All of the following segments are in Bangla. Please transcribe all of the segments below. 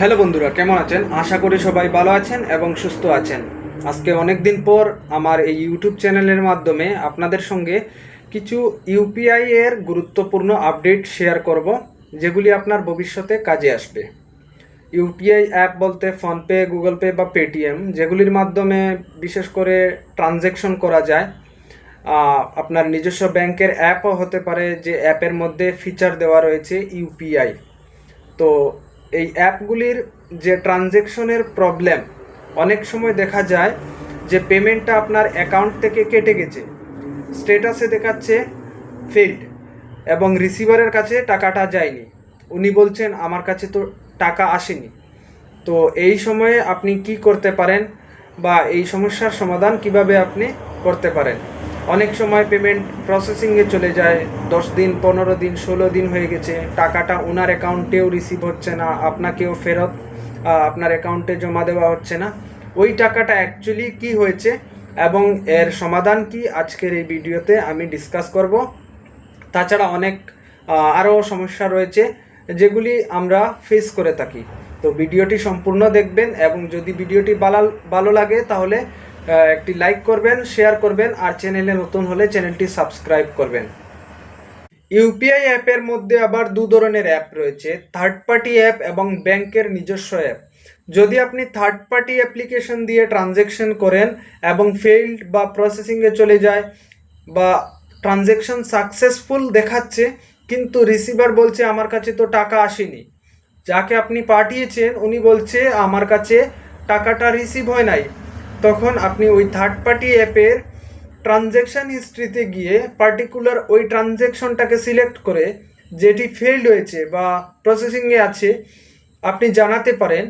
হ্যালো বন্ধুরা, কেমন আছেন? আশা করি সবাই ভালো আছেন এবং সুস্থ আছেন। আজকে অনেক দিন পর আমার এই ইউটিউব চ্যানেলের মাধ্যমে আপনাদের সঙ্গে কিছু ইউপিআই এর গুরুত্বপূর্ণ আপডেট শেয়ার করব, যেগুলি আপনার ভবিষ্যতে কাজে আসবে। ইউপিআই অ্যাপ বলতে ফোনপে গুগল পে বা পেটিএম যেগুলির মাধ্যমে বিশেষ করে ট্রানজ্যাকশন করা যায়। আপনার নিজস্ব ব্যাংকের অ্যাপও হতে পারে যে অ্যাপের মধ্যে ফিচার দেওয়া রয়েছে ইউপিআই তো এই অ্যাপগুলির যে ট্রানজেকশনের প্রবলেম, অনেক সময় দেখা যায় যে পেমেন্টটা আপনার অ্যাকাউন্ট থেকে কেটে গেছে। স্টেটাসে দেখাচ্ছে ফেল্ড এবং রিসিভারের কাছে টাকাটা যায়নি। উনি বলছেন, আমার কাছে তো টাকা আসেনি। তো এই সময়ে আপনি কি করতে পারেন বা এই সমস্যার সমাধান কীভাবে আপনি করতে পারেন? অনেক সময় পেমেন্ট প্রসেসিংয়ে চলে যায়। দশ দিন, পনেরো দিন, ষোলো দিন হয়ে গেছে। টাকাটা ওনার অ্যাকাউন্টেও রিসিভ হচ্ছে না, আপনাকেও ফেরত আপনার অ্যাকাউন্টে জমা দেওয়া হচ্ছে না। ওই টাকাটা অ্যাকচুয়ালি কি হয়েছে এবং এর সমাধান কি, আজকের এই ভিডিওতে আমি ডিসকাস করব। তাছাড়া অনেক আরও সমস্যা রয়েছে যেগুলি আমরা ফেস করে থাকি। তো ভিডিওটি সম্পূর্ণ দেখবেন এবং যদি ভিডিওটি ভালো ভালো লাগে তাহলে একটি লাইক করবেন শেয়ার করবেন, আর চ্যানেলে নতুন হলে চ্যানেলটি সাবস্ক্রাইব করবেন। ইউপিআই অ্যাপের মধ্যে আবার দু ধরনের অ্যাপ রয়েছে থার্ড পার্টি অ্যাপ এবং ব্যাংকের নিজস্ব অ্যাপ যদি আপনি থার্ড পার্টি অ্যাপ্লিকেশন দিয়ে ট্রানজ্যাকশন করেন এবং ফেইল্ড বা প্রসেসিংয়ে চলে যায় বা ট্রানজ্যাকশন সাকসেসফুল দেখাচ্ছে, কিন্তু রিসিভার বলছে, আমার কাছে তো টাকা আসেনি। যাকে আপনি পাঠিয়েছেন, উনি বলছে, আমার কাছে টাকাটা রিসিভ হয় নাই। তখন আপনি ওই থার্ড পার্টি অ্যাপের ট্রানজ্যাকশন হিস্ট্রিতে গিয়ে পার্টিকুলার ওই ট্রানজ্যাকশনটাকে সিলেক্ট করে যেটি ফেল্ড হয়েছে বা প্রসেসিংয়ে আছে, আপনি জানাতে পারেন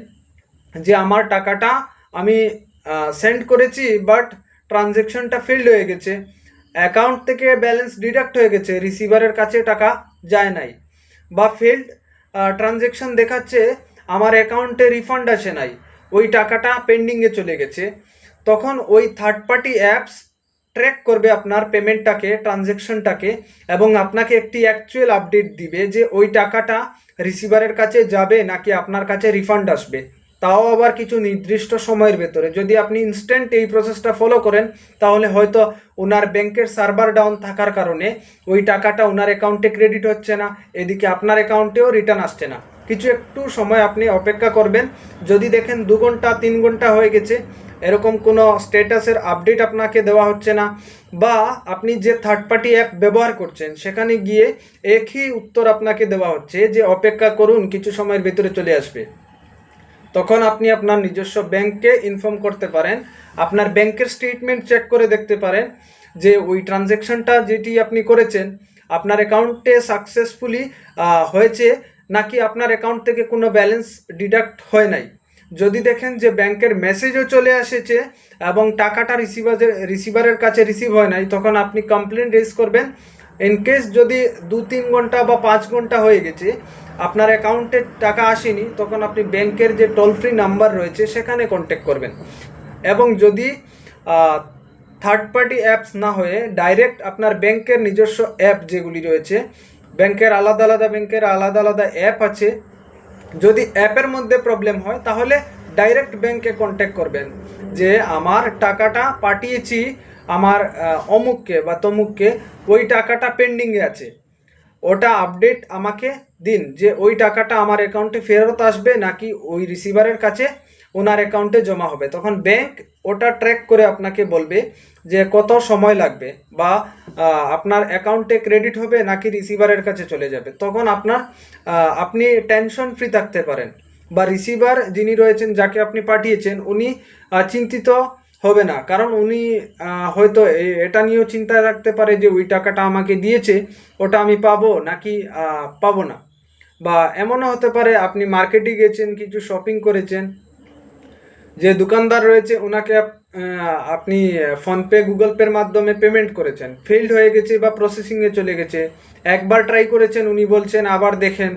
যে আমার টাকাটা আমি সেন্ড করেছি বাট ট্রানজ্যাকশনটা ফেল্ড হয়ে গেছে। অ্যাকাউন্ট থেকে ব্যালেন্স ডিডাক্ট হয়ে গেছে রিসিভারের কাছে টাকা যায় নাই বা ফেল্ড ট্রানজ্যাকশন দেখাচ্ছে, আমার অ্যাকাউন্টে রিফান্ড আসে নাই, ওই টাকাটা পেন্ডিংয়ে চলে গেছে। তখন ওই থার্ড পার্টি অ্যাপস ট্র্যাক করবে আপনার পেমেন্টটাকে ট্রানজ্যাকশনটাকে এবং আপনাকে একটি অ্যাকচুয়াল আপডেট দিবে যে ওই টাকাটা রিসিভারের কাছে যাবে নাকি আপনার কাছে রিফান্ড আসবে। তাও আবার কিছু নির্দিষ্ট সময়ের ভেতরে। যদি আপনি ইনস্ট্যান্ট এই প্রসেসটা ফলো করেন, তাহলে হয়তো ওনার ব্যাংকের সার্ভার ডাউন থাকার কারণে ওই টাকাটা ওনার অ্যাকাউন্টে ক্রেডিট হচ্ছে না, এদিকে আপনার অ্যাকাউন্টেও রিটার্ন আসছে না। কিছু একটু সময় আপনি অপেক্ষা করবেন। যদি দেখেন দু ঘণ্টা, তিন ঘণ্টা হয়ে গেছে, এরকম কোনো স্ট্যাটাসের আপডেট আপনাকে দেওয়া হচ্ছে না, বা আপনি যে থার্ড পার্টি অ্যাপ ব্যবহার করছেন, সেখানে গিয়ে একই উত্তর আপনাকে দেওয়া হচ্ছে যে অপেক্ষা করুন, কিছু সময়ের ভিতরে চলে আসবে। তখন আপনি আপনার নিজস্ব ব্যাংককে ইনফর্ম করতে পারেন, আপনার ব্যাংকের স্টেটমেন্ট চেক করে দেখতে পারেন যে ওই ট্রানজ্যাকশনটা যেটি আপনি করেছেন, আপনার অ্যাকাউন্টে সাকসেসফুলি হয়েছে নাকি আপনার অ্যাকাউন্ট থেকে কোনো ব্যালেন্স ডিডাক্ট হয় নাই? যদি দেখেন যে ব্যাংকের মেসেজও চলে এসেছে এবং টাকাটা রিসিভারের রিসিভারের কাছে রিসিভ হয় নাই, তখন আপনি কমপ্লেন রেজ করবেন। ইন কেস যদি দু তিন ঘণ্টা বা পাঁচ ঘণ্টা হয়ে গেছে, আপনার অ্যাকাউন্টে টাকা আসেনি, তখন আপনি ব্যাংকের যে টোল ফ্রি নাম্বার রয়েছে, সেখানে কন্ট্যাক্ট করবেন। এবং যদি থার্ড পার্টি অ্যাপস না হয়ে ডাইরেক্ট আপনার ব্যাংকের নিজস্ব অ্যাপ যেগুলি রয়েছে ব্যাংকের আলাদা আলাদা ব্যাংকের আলাদা আলাদা অ্যাপ আছে। যদি অ্যাপের মধ্যে প্রবলেম হয়, তাহলে ডাইরেক্ট ব্যাংকে কন্ট্যাক্ট করবেন। যে আমার টাকাটা পাঠিয়েছি আমার অমুককে বা তমুককে, ওই টাকাটা পেন্ডিংয়ে আছে। ওটা আপডেট আমাকে দিন যে ওই টাকাটা আমার অ্যাকাউন্টে ফেরত আসবে নাকি ওই রিসিভারের কাছে ওনার অ্যাকাউন্টে জমা হবে। তখন ব্যাংক ওটা ট্র্যাক করে আপনাকে বলবে যে কত সময় লাগবে বা আপনার অ্যাকাউন্টে ক্রেডিট হবে নাকি রিসিভারের কাছে চলে যাবে। তখন আপনার আপনি টেনশন ফ্রি থাকতে পারেন। বা রিসিভার যিনি রয়েছেন, যাকে আপনি পাঠিয়েছেন, উনি চিন্তিত হবে না। কারণ উনি হয়তো এটা নিয়েও চিন্তা রাখতে পারে যে ওই টাকাটা আমাকে দিয়েছে, ওটা আমি পাবো নাকি পাবো না। বা এমনও হতে পারে আপনি মার্কেটে গেছেন, কিছু শপিং করেছেন যে দোকানদার রয়েছে, ওনাকে আপনি ফোনপে, গুগল পের মাধ্যমে পেমেন্ট করেছেন। ফেল্ড হয়ে গেছে বা প্রসেসিংয়ে চলে গেছে। একবার ট্রাই করেছেন, উনি বলছেন, আবার দেখেন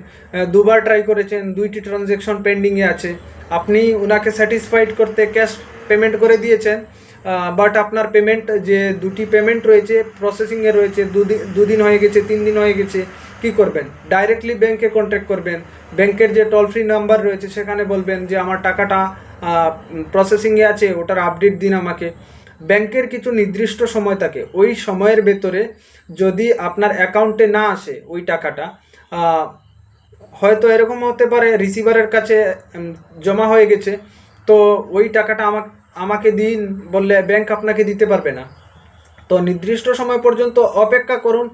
দুবার ট্রাই করেছেন, দুইটি ট্রানজ্যাকশন পেন্ডিংয়ে আছে। আপনি ওনাকে স্যাটিসফাইড করতে ক্যাশ পেমেন্ট করে দিয়েছেন বাট আপনার পেমেন্ট যে দুটি পেমেন্ট রয়েছে প্রসেসিংয়ে রয়েছে দুদিন দুদিন হয়ে গেছে, তিন দিন হয়ে গেছে কি করবেন? ডাইরেক্টলি ব্যাংকে কন্ট্যাক্ট করবেন। ব্যাংকের যে টোল ফ্রি নাম্বার রয়েছে, সেখানে বলবেন যে, আমার টাকাটা প্রসেসিংয়ে আছে, ওটার আপডেট দিন আমাকে। ব্যাংকের কিছু নির্দিষ্ট সময় থাকে। ওই সময়ের ভেতরে যদি আপনার অ্যাকাউন্টে না আসে ওই টাকাটা হয়তো এরকম হতে পারে রিসিভারের কাছে জমা হয়ে গেছে, তো ওই টাকাটা আমাকে দিন বললে ব্যাংক আপনাকে দিতে পারবে না। তো নির্দিষ্ট সময় পর্যন্ত অপেক্ষা করুন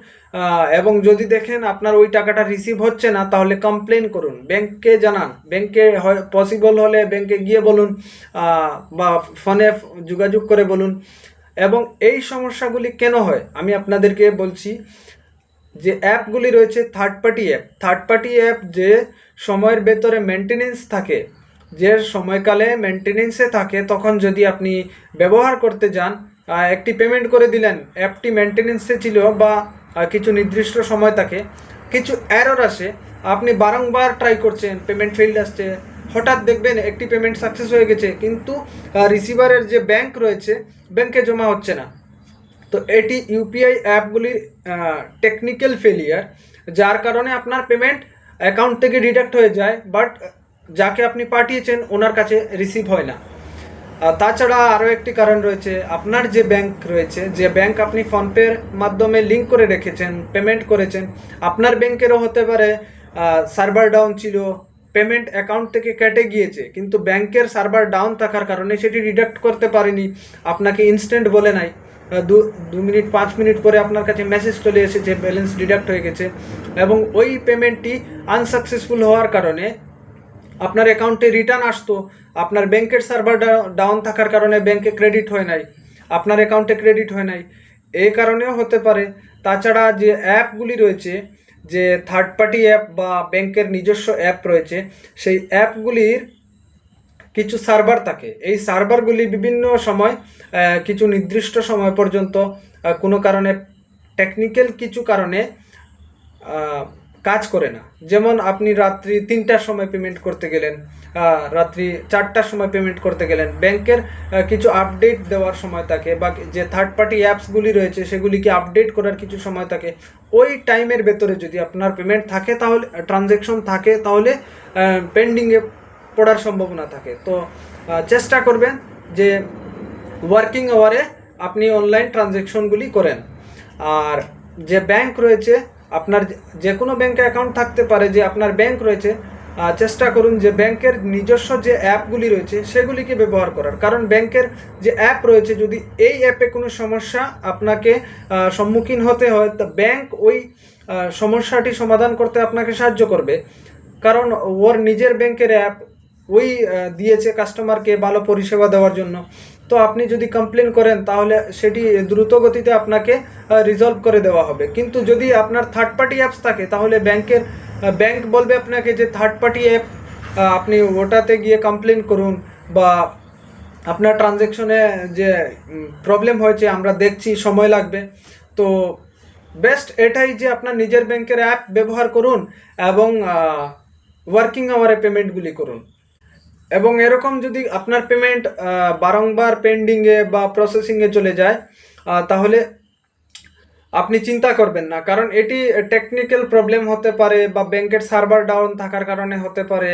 এবং যদি দেখেন আপনার ওই টাকাটা রিসিভ হচ্ছে না, তাহলে কমপ্লেন করুন। ব্যাংককে জানান। ব্যাংকে পসিবল হলে ব্যাংকে গিয়ে বলুন বা ফোনে যোগাযোগ করে বলুন। এবং এই সমস্যাগুলি কেন হয়? আমি আপনাদেরকে বলছি যে অ্যাপগুলি রয়েছে third party app third party app যে সময়ের ভেতরে মেনটেনেন্স থাকে, যে সময়কালে মেনটেনেন্সে থাকে, তখন যদি আপনি ব্যবহার করতে যান একটি পেমেন্ট করে দিলেন। অ্যাপটি মেনটেনেন্সে ছিল বা কিছু নির্দিষ্ট সময় থাকে কিছু অ্যারর আসে। আপনি বারংবার ট্রাই করছেন পেমেন্ট ফেইল্ড আসছে। হঠাৎ দেখবেন একটি পেমেন্ট সাকসেস হয়ে গেছে, কিন্তু রিসিভারের যে ব্যাংক রয়েছে ব্যাংকে জমা হচ্ছে না। তো এটি ইউপিআই অ্যাপগুলির টেকনিক্যাল ফেলিয়ার যার কারণে আপনার পেমেন্ট অ্যাকাউন্ট থেকে ডিডাক্ট হয়ে যায় বাট যাকে আপনি পাঠিয়েছেন, ওনার কাছে রিসিভ হয় না। তাছাড়া আরও একটি কারণ রয়েছে। আপনার যে ব্যাংক রয়েছে, যে ব্যাংক আপনি ফোনপের মাধ্যমে লিঙ্ক করে রেখেছেন পেমেন্ট করেছেন, আপনার ব্যাংকেরও হতে পারে সার্ভার ডাউন ছিল পেমেন্ট অ্যাকাউন্ট থেকে কেটে গিয়েছে, কিন্তু ব্যাংকের সার্ভার ডাউন থাকার কারণে সেটি ডিডাক্ট করতে পারেনি। আপনাকে ইনস্ট্যান্ট বলে নাই। দু দু মিনিট, পাঁচ মিনিট পরে আপনার কাছে মেসেজ চলে এসেছে ব্যালেন্স ডিডাক্ট হয়ে গেছে। এবং ওই পেমেন্টটি আনসাকসেসফুল হওয়ার কারণে আপনার অ্যাকাউন্টে রিটার্ন আসতো, আপনার ব্যাংকের সার্ভার ডাউন থাকার কারণে ব্যাংকে ক্রেডিট হয় নাই, আপনার অ্যাকাউন্টে ক্রেডিট হয় নাই। এই কারণেও হতে পারে। তাছাড়া যে অ্যাপগুলি রয়েছে, যে থার্ড পার্টি অ্যাপ বা ব্যাংকের নিজস্ব অ্যাপ রয়েছে, সেই অ্যাপগুলির কিছু সার্ভার থাকে। এই সার্ভারগুলি বিভিন্ন সময় কিছু নির্দিষ্ট সময় পর্যন্ত কোনো কারণে টেকনিক্যাল কিছু কারণে কাজ করে না। যেমন আপনি রাত্রি তিনটার সময় পেমেন্ট করতে গেলেন রাত্রি চারটার সময় পেমেন্ট করতে গেলেন, ব্যাংকের কিছু আপডেট দেওয়ার সময় থাকে বা যে থার্ড পার্টি অ্যাপসগুলি রয়েছে সেগুলিকে আপডেট করার কিছু সময় থাকে, ওই টাইমের ভেতরে যদি আপনার পেমেন্ট থাকে তাহলে ট্রানজ্যাকশন থাকে তাহলে পেন্ডিংয়ে পড়ার সম্ভাবনা থাকে। তো চেষ্টা করবেন যে ওয়ার্কিং আওয়ারে আপনি অনলাইন ট্রানজ্যাকশনগুলি করেন। আর যে ব্যাংক রয়েছে আপনার যে- কোনো ব্যাংকে অ্যাকাউন্ট থাকতে পারে যে আপনার ব্যাংক রয়েছে চেষ্টা করুন যে ব্যাংকের নিজস্ব যে অ্যাপগুলি রয়েছে, সেগুলিকে ব্যবহার করার। কারণ ব্যাংকের যে অ্যাপ রয়েছে, যদি এই অ্যাপে কোনো সমস্যা আপনাকে সম্মুখীন হতে হয়, তা ব্যাংক ওই সমস্যাটি সমাধান করতে আপনাকে সাহায্য করবে। কারণ ওর নিজের ব্যাংকের অ্যাপ ওই দিয়েছে কাস্টমারকে ভালো পরিষেবা দেওয়ার জন্য। তো আপনি যদি কমপ্লেন করেন, তাহলে সেটি দ্রুত গতিতে আপনাকে রিজলভ করে দেওয়া হবে। কিন্তু যদি আপনার থার্ড পার্টি অ্যাপস থাকে, তাহলে ব্যাংকের ব্যাংক বলবে আপনাকে যে থার্ড পার্টি অ্যাপ আপনি ওটাতে গিয়ে কমপ্লেন করুন বা আপনার ট্রানজ্যাকশনে যে প্রবলেম হয়েছে, আমরা দেখছি, সময় লাগবে। তো বেস্ট এটাই যে আপনার নিজের ব্যাংকের অ্যাপ ব্যবহার করুন এবং ওয়ার্কিং আওয়ারে পেমেন্টগুলি করুন। এবং এরকম যদি আপনার পেমেন্ট বারংবার পেন্ডিংয়ে বা প্রসেসিংয়ে চলে যায় তাহলে আপনি চিন্তা করবেন না। কারণ এটি টেকনিক্যাল প্রবলেম হতে পারে বা ব্যাংকের সার্ভার ডাউন থাকার কারণে হতে পারে।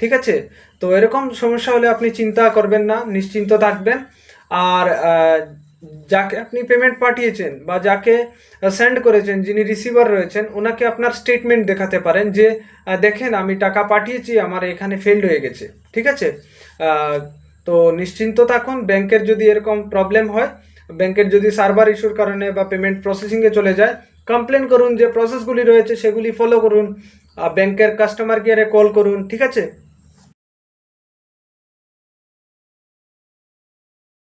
ঠিক আছে? তো এরকম সমস্যা হলে আপনি চিন্তা করবেন না, নিশ্চিন্ত থাকবেন। আর যাকে আপনি পেমেন্ট পাঠিয়েছেন বা যাকে সেন্ড করেছেন, যিনি রিসিভার রয়েছেন ওনাকে আপনার স্টেটমেন্ট দেখাতে পারেন যে দেখেন আমি টাকা পাঠিয়েছি, আমার এখানে ফেল্ড হয়ে গেছে। ঠিক আছে? তো নিশ্চিন্ত থাকুন, ব্যাংকের যদি এরকম প্রবলেম হয়, ব্যাংকের যদি সার্ভার ইস্যুর কারণে বা পেমেন্ট প্রসেসিংয়ে চলে যায় কমপ্লেন করুন যে প্রসেসগুলি রয়েছে, সেগুলি ফলো করুন ব্যাংকের কাস্টমার কেয়ারে কল করুন, ঠিক আছে?